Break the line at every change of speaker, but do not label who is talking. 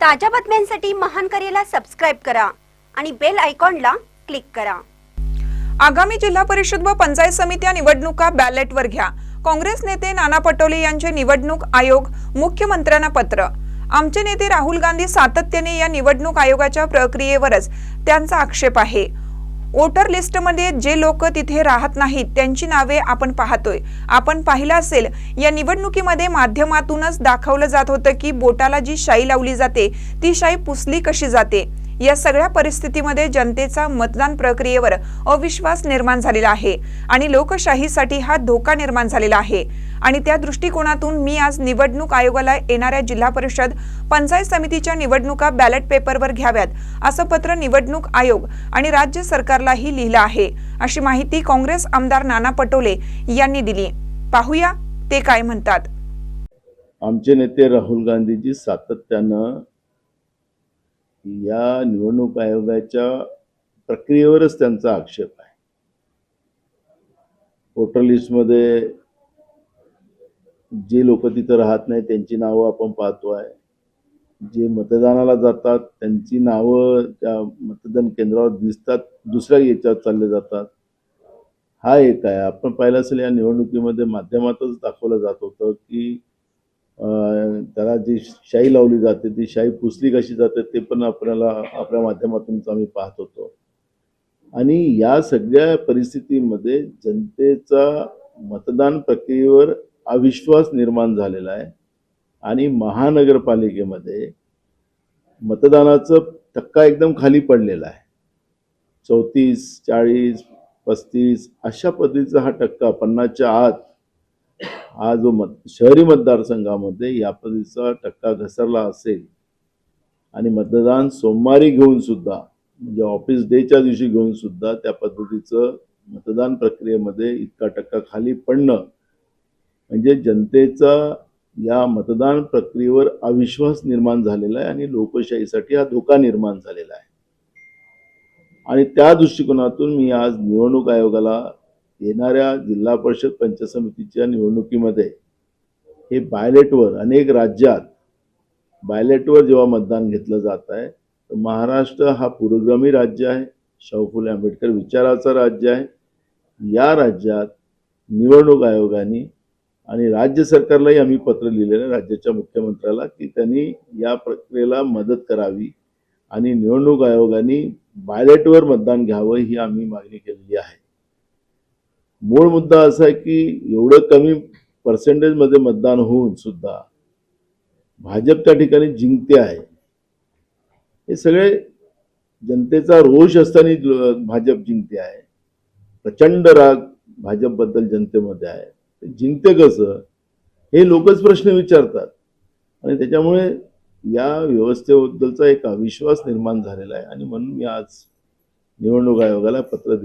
ताज्या बातम्यांसाठी महान करेला सबस्क्राईब करा आणि बेल आयकॉनला क्लिक करा.
आगामी जिल्हा परिषद व पंचायत समित्या निवडणुका बॅलेटवर घ्या. काँग्रेस नेते नाना पटोले यांचे निवडणूक आयोग मुख्यमंत्र्यांना पत्र. आमचे नेते राहुल गांधी सातत्याने या निवडणूक आयोगाच्या प्रक्रियेवरच त्यांचा आक्षेप आहे. वोटर लिस्टमध्ये जे लोक तिथे राहत नाहीत त्यांची नावे आपण पाहतोय. आपण पाहिलं असेल या निवडणुकीमध्ये माध्यमातूनच दाखवलं जात होतं की बोटाला जी शाई लावली जाते ती शाई पुसली कशी जाते? या सगळ्या परिस्थितीमध्ये जनतेचा मतदान प्रक्रियेवर अविश्वास निर्माण झालेला आहे आणि लोकशाहीसाठी हा धोका निर्माण झालेला आहे. आणि त्या दृष्टिकोनातून मी आज निवडणूक आयोगाला येणाऱ्या जिल्हा परिषद पंचायत समितीच्या निवडणुका बॅलेट पेपरवर घ्याव्यात असं पत्र निवडणूक आयोग आणि राज्य सरकारलाही लिहिलं आहे अशी माहिती काँग्रेस आमदार नाना पटोले यांनी दिली. पाहूया ते काय म्हणतात.
आमचे नेते राहुल गांधीजी सातत्यानं या निवडणूक आयोगाच्या प्रक्रियेवरच त्यांचा आक्षेप आहे. वोटर लिस्टमध्ये जे लोक तिथं राहत नाही त्यांची नावं आपण पाहतो आहे. जे मतदानाला जातात त्यांची नावं त्या मतदान केंद्रावर दिसतात दुसऱ्या याच्यात चालले जातात. हा एक आहे. आपण पाहिलं असेल या निवडणुकीमध्ये माध्यमातच दाखवलं जात होतं की त्याला जी शाई लावली जाते ती शाई पुसली कशी जाते ते पण आपल्याला आपल्या माध्यमातून आम्ही पाहत होतो. आणि या सगळ्या परिस्थितीमध्ये जनतेचा मतदान प्रक्रियेवर अविश्वास निर्माण झालेला आहे. आणि महानगरपालिकेमध्ये मतदानाचं टक्का एकदम खाली पडलेला आहे. चौतीस चाळीस पस्तीस अशा पद्धतीचा हा टक्का पन्नासच्या आत हा जो मत शहरी मतदारसंघामध्ये या पद्धतीचा टक्का घसरला असेल आणि मतदान सोमवारी घेऊन सुद्धा म्हणजे ऑफिस डेच्या दिवशी घेऊन सुद्धा त्या पद्धतीचं मतदान प्रक्रियेमध्ये इतका टक्का खाली पडणं म्हणजे जनतेचा या मतदान प्रक्रियेवर अविश्वास निर्माण झालेला आहे आणि लोकशाहीसाठी हा धोका निर्माण झालेला आहे. आणि त्या दृष्टिकोनातून मी आज निवडणूक आयोगाला येणाऱ्या जिल्हा परिषद पंचायत समितीच्या निवडणुकीमध्ये हे बायलेटवर अनेक राज्यात बायलेटवर जेव्हा मतदान घेतलं जात आहे तर महाराष्ट्र हा पुरोगामी राज्य आहे. शाहू फुले आंबेडकर विचाराचं राज्य आहे. या राज्यात निवडणूक आयोगाने आणि राज्य सरकारलाही आम्ही पत्र लिहिलेलं आहे राज्याच्या मुख्यमंत्र्याला की त्यांनी या प्रक्रियेला मदत करावी आणि निवडणूक आयोगाने बायलेटवर मतदान घ्यावं ही आम्ही मागणी केलेली आहे. मूळ मुद्दा असा आहे की एवढं कमी पर्सेंटेजमध्ये मतदान होऊन सुद्धा भाजप त्या ठिकाणी जिंकते आहे. हे सगळे जनतेचा रोष असताना भाजप जिंकते आहे. प्रचंड राग भाजपबद्दल जनतेमध्ये आहे. जिंकते कसं? हे लोकच प्रश्न विचारतात. आणि त्याच्यामुळे या व्यवस्थेबद्दलचा एक अविश्वास निर्माण झालेला आहे. आणि म्हणून मी आज निवडणूक आयोगाला पत्र दिलं.